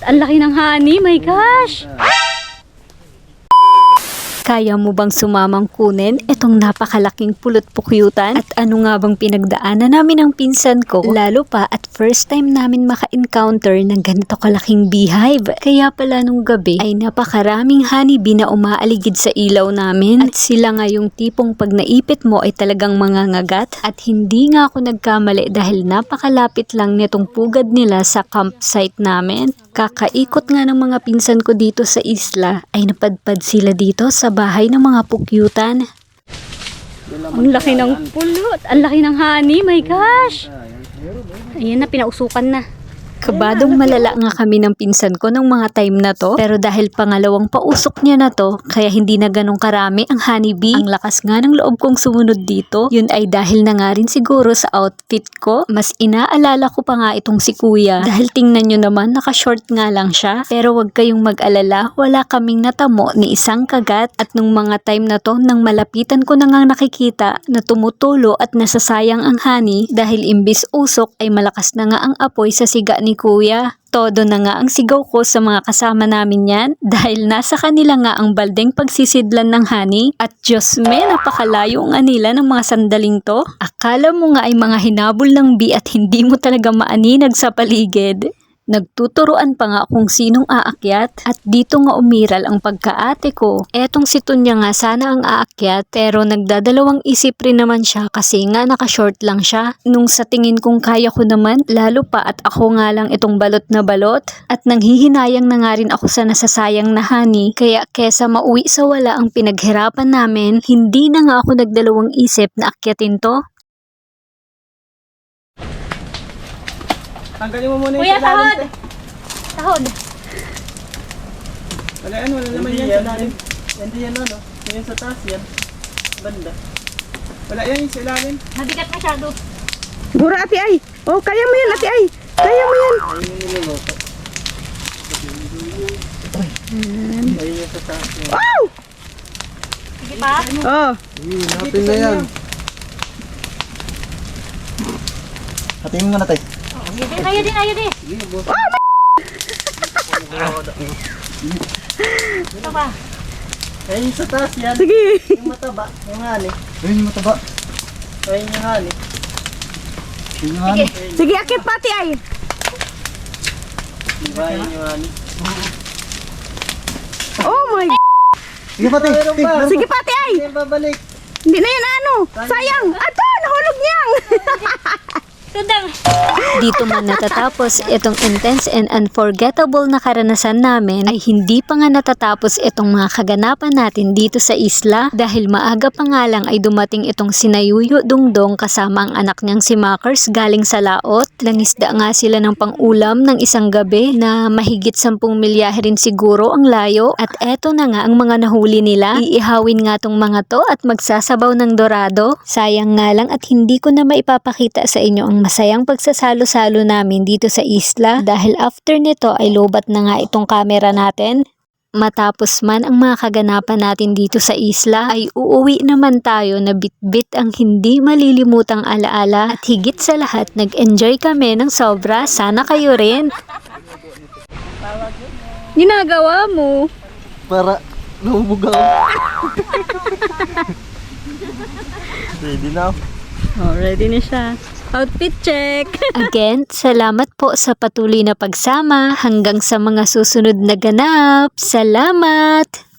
Ang laki ng honey, my gosh! Kaya mo bang sumamang kunin itong napakalaking pulot pukyutan? At ano nga bang pinagdaanan namin ng pinsan ko? Lalo pa at first time namin maka-encounter ng ganito kalaking beehive. Kaya pala nung gabi ay napakaraming honeybee na umaaligid sa ilaw namin. At sila nga yung tipong pag naipit mo ay talagang mangangagat. At hindi nga ako nagkamali dahil napakalapit lang nitong pugad nila sa campsite namin. Kakaikot nga ng mga pinsan ko dito sa isla ay napadpad sila dito sa bahay ng mga pukyutan. Ang laki ng pulot, ang laki ng honey, my gosh! Ayan na, pinausukan na. Kabadong malala nga kami ng pinsan ko ng mga time na to. Pero dahil pangalawang pausok niya na to, kaya hindi na ganong karami ang honeybee. Ang lakas nga ng loob kong sumunod dito. Yun ay dahil na nga rin siguro sa outfit ko. Mas inaalala ko pa nga itong si kuya. Dahil tingnan nyo naman, naka-short nga lang siya. Pero wag kayong mag-alala, wala kaming natamo ni isang kagat. At nung mga time na to, nang malapitan ko na nga nakikita na tumutulo at nasasayang ang honey dahil imbis usok ay malakas na nga ang apoy sa siga ni kuya. Todo na nga ang sigaw ko sa mga kasama namin yan dahil nasa kanila nga ang baldeng pagsisidlan ng honey at Diyos me, napakalayo nga nila ng mga sandaling to. Akala mo nga ay mga hinabol ng bi at hindi mo talaga maaninag sa paligid. Nagtuturoan pa nga kung sinong aakyat at dito nga umiral ang pagkaate ko. Etong si Tunya nga sana ang aakyat pero nagdadalawang isip rin naman siya kasi nga nakashort lang siya. Nung sa tingin kong kaya ko naman, lalo pa at ako nga lang itong balot na balot at nanghihinayang na nga rin ako sa nasasayang na honey kaya kesa mauwi sa wala ang pinaghirapan namin, hindi na nga ako nagdalawang isip na akyatin to. Tanggalin mo muna yung Kuya, te. Tahod! Wala yan, wala naman yan sa ilalim. Hindi yan ano, yan sa taas yan. Banda. Wala yan yung sa ilalim. Mabigat masyado. Bura ate ay. Oh, kaya mo yan ate ay. Kaya mo yan. Ayun yung. Ayun sa taas yan. Wow! Sige pa? Oh. Hatin na yan. Hatiin mo na tayo. Ayun din, ayun din, ayun din. Ito ba? Ayun yung sa taas yan. Sige. Yung mataba, yung hani. Ayun yung mataba. Ayun yung hani. Yun yung ano. Sige, akit pati ay. Diba ayun yung. Oh my Sige pati. Sige pati ay. Hindi yan babalik. Hindi na yan ano. Sayang. Ato, nahulog niyang. Dito man natatapos itong intense and unforgettable na karanasan namin ay hindi pa nga natatapos itong mga kaganapan natin dito sa isla dahil maaga pa nga lang ay dumating itong sinayuyo dungdong kasama ang anak niyang si Makers galing sa laot. Langisda nga sila ng pangulam ng isang gabi na mahigit 10 milyahe rin siguro ang layo at eto na nga ang mga nahuli nila. Iihawin nga tong mga to at magsasabaw ng dorado. Sayang nga lang at hindi ko na maipapakita sa inyo ang masayang pagsasalo-salo namin dito sa isla dahil after nito ay lobat na nga itong camera natin. Matapos man ang mga kaganapan natin dito sa isla ay uuwi naman tayo na bit-bit ang hindi malilimutang alaala at higit sa lahat nag-enjoy kami ng sobra. Sana kayo rin. Ginagawa mo. Para nahubugaw. Ready na. Oh, ready na siya. Outfit check! Again, salamat po sa patuloy na pagsama hanggang sa mga susunod na ganap. Salamat!